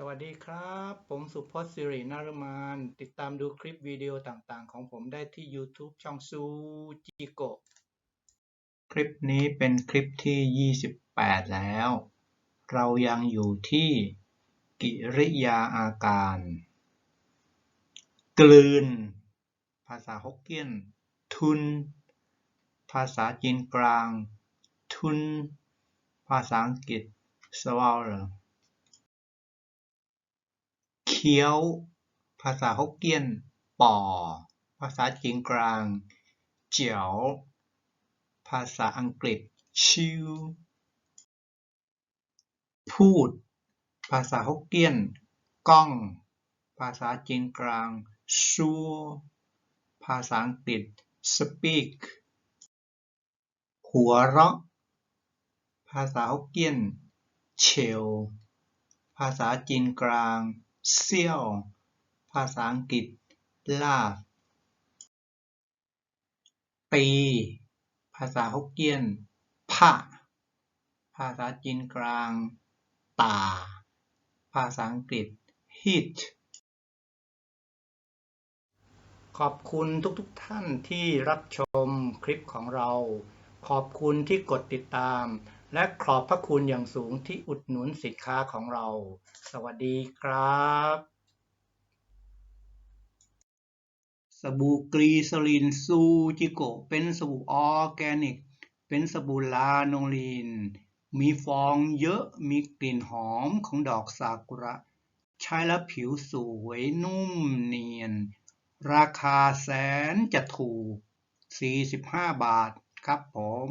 สวัสดีครับ ผมสุพจน์สิรินารมานติดตามดูคลิปวิดีโอต่างๆ ของผมได้ที่ YouTube ช่องซูจิโกคลิปนี้เป็นคลิปที่ 28 แล้ว เรายังอยู่ที่กิริยาอาการ กลืน ภาษาฮกเกี้ยน ทุน ภาษาจีนกลาง ทุน ภาษาอังกฤษ swallow เคี้ยว ภาษาฮกเกี้ยน ป่อ ภาษาจีนกลาง เจียว ภาษาอังกฤษ ชิว พูด ภาษาฮกเกี้ยน ก้อง ภาษาจีนกลางชัว ภาษาอังกฤษ speak หัวเราะ ภาษาฮกเกี้ยน เชล ภาษาจีนกลาง เซี่ยว ภาษาอังกฤษ laugh ปี ภาษาฮกเกี้ยนพะภาษาจีนกลาง ตา ภาษาอังกฤษ hit ขอบคุณทุกๆทท่านที่รับชมคลิปของเรา ขอบคุณที่กดติดตาม และขอบพระคุณอย่างสูงที่อุดหนุนสินค้าของเรา สวัสดีครับ สบู่กรีซลินซูจิโกเป็นสบู่ออร์แกนิก เป็นสบู่ลาโนลีน มีฟองเยอะ มีกลิ่นหอมของดอกซากุระ ใช้แล้วผิวสวยนุ่มเนียน ราคาแสนจะถูก 45 บาทครับผม